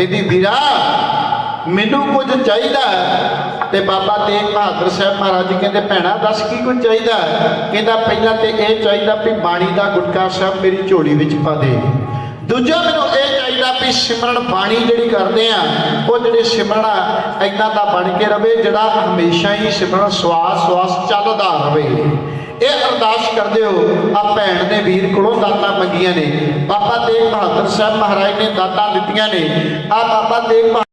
ਕਹਿੰਦੀ ਵੀਰਾ, ਮੈਨੂੰ ਕੁਝ ਚਾਹੀਦਾ ਤੇ ਬਾਬਾ ਤੇਗ ਬਹਾਦਰ ਸਾਹਿਬ ਮਹਾਰਾਜ ਕਹਿੰਦੇ, ਭੈਣਾ, ਦੱਸ ਕੀ ਕੁਝ ਚਾਹੀਦਾ ਕਹਿੰਦਾ, ਪਹਿਲਾਂ ਤੇ ਇਹ ਚਾਹੀਦਾ ਵੀ ਬਾਣੀ ਦਾ ਗੁਟਕਾ ਸਾਹਿਬ ਮੇਰੀ ਝੋਲੀ ਵਿੱਚ ਪਾ ਦੇ। ਦੂਜਾ ਮੈਨੂੰ ਇਹ ਚਾਹੀਦਾ ਵੀ ਸਿਮਰਨ ਬਾਣੀ ਜਿਹੜੀ ਕਰਦੇ ਆ, ਉਹ ਜਿਹੜੇ ਸਿਮਰਨ ਆ, ਏਦਾਂ ਦਾ ਬਣ ਕੇ ਰਵੇ, ਜਿਹੜਾ ਹਮੇਸ਼ਾ ਹੀ ਸਿਮਰਨ ਸਵਾਸ ਸਵਾਸ ਚੱਲਦਾ ਰਵੇ। ਇਹ ਅਰਦਾਸ ਕਰਦੇ ਹੋ ਆ ਭੈਣ ਨੇ ਵੀਰ ਕੋਲੋਂ ਦਾਤਾਂ ਮੰਗੀਆਂ ਨੇ। ਬਾਬਾ ਤੇਗ ਬਹਾਦਰ ਸਾਹਿਬ ਮਹਾਰਾਜ ਨੇ ਦਾਤਾਂ ਦਿੱਤੀਆਂ ਨੇ। ਆ ਬਾਬਾ ਤੇਗ ਬਹਾ-